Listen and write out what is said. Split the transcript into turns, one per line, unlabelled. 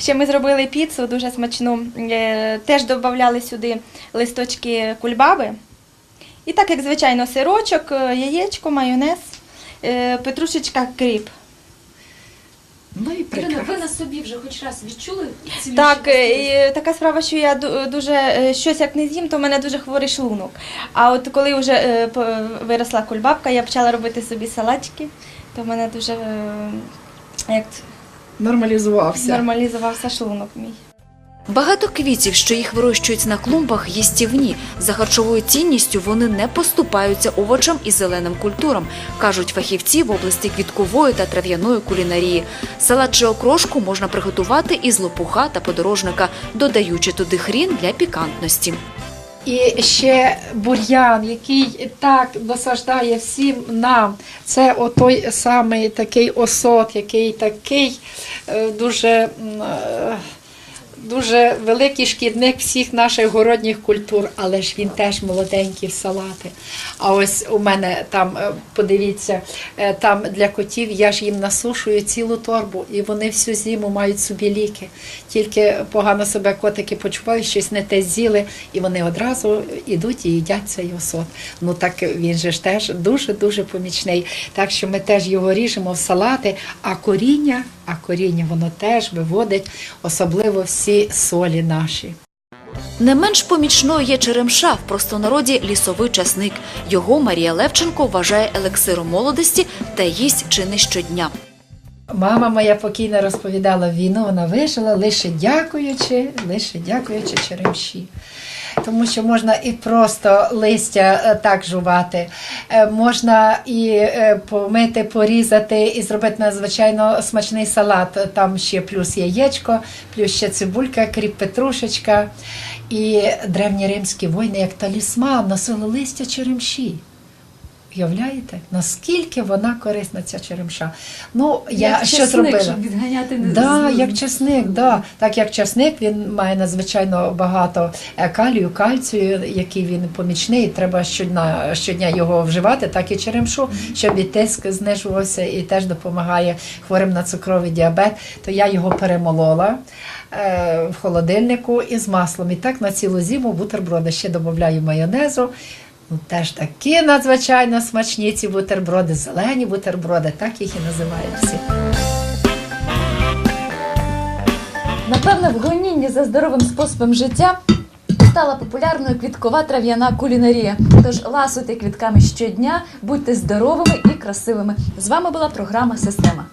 Ще ми зробили піцу дуже смачну. Е, Теж додавали сюди листочки кульбаби. І так, як звичайно, сирочок, е, яєчко, майонез, е, петрушечка, кріп.
Ну і
Ірина, ви на собі вже хоч раз відчули ці
Так, і така справа, що я дуже щось як не з'їм, то в мене дуже хворий шлунок. А от коли вже виросла кульбабка, я почала робити собі салатики, то в мене дуже як
Нормалізувався.
нормалізувався шлунок мій.
Багато квітів, що їх вирощують на клумбах, їстівні. За харчовою цінністю вони не поступаються овочам і зеленим культурам, кажуть фахівці в області квіткової та трав'яної кулінарії. Салат чи окрошку можна приготувати із лопуха та подорожника, додаючи туди хрін для пікантності.
І ще бур'ян, який так досаждає всім нам. Це отой самий такий осот, який такий е, дуже. Дуже великий шкідник всіх наших городніх культур, але ж він теж молоденький в салати. А ось у мене там, е, подивіться, е, там для котів я ж їм насушую цілу торбу, і вони всю зиму мають собі ліки. Тільки погано себе котики почувають, щось не те з'їли, і вони одразу йдуть і їдять цей осот. Ну так він же ж теж дуже-дуже помічний. Так що ми теж його ріжемо в салати, а коріння, а коріння воно теж виводить, особливо всі солі наші.
Не менш помічною є черемша в простонароді лісовий часник. Його Марія Левченко вважає елексиром молодості та їсть чи не щодня.
Мама моя покійна розповідала, війну вона вижила лише дякуючи, лише дякуючи черемші. Тому що можна і просто листя е, так жувати, е, можна і е, помити, порізати і зробити надзвичайно смачний салат. Там ще плюс яєчко, плюс ще цибулька, кріп петрушечка. І древні римські воїни, як талісман, носили листя черемші. Уявляєте, наскільки вона корисна, ця черемша? Ну, я
Як
що
часник,
зробила?
щоб відганяти не
Да, як часник, да. так як часник, він має надзвичайно багато е, калію, кальцію, який він помічний. Треба щодня, щодня його вживати, так і черемшу, щоб і тиск знижувався і теж допомагає хворим на цукровий діабет. То я його перемолола е, в холодильнику із маслом. І так на цілу зиму бутерброди ще додаю майонезу. Ну, теж такі надзвичайно смачні ці бутерброди, зелені бутерброди, так їх і називають всі.
Напевне, в гонінні за здоровим способом життя стала популярною квіткова трав'яна кулінарія. Тож ласуйте квітками щодня, будьте здоровими і красивими. З вами була програма Система.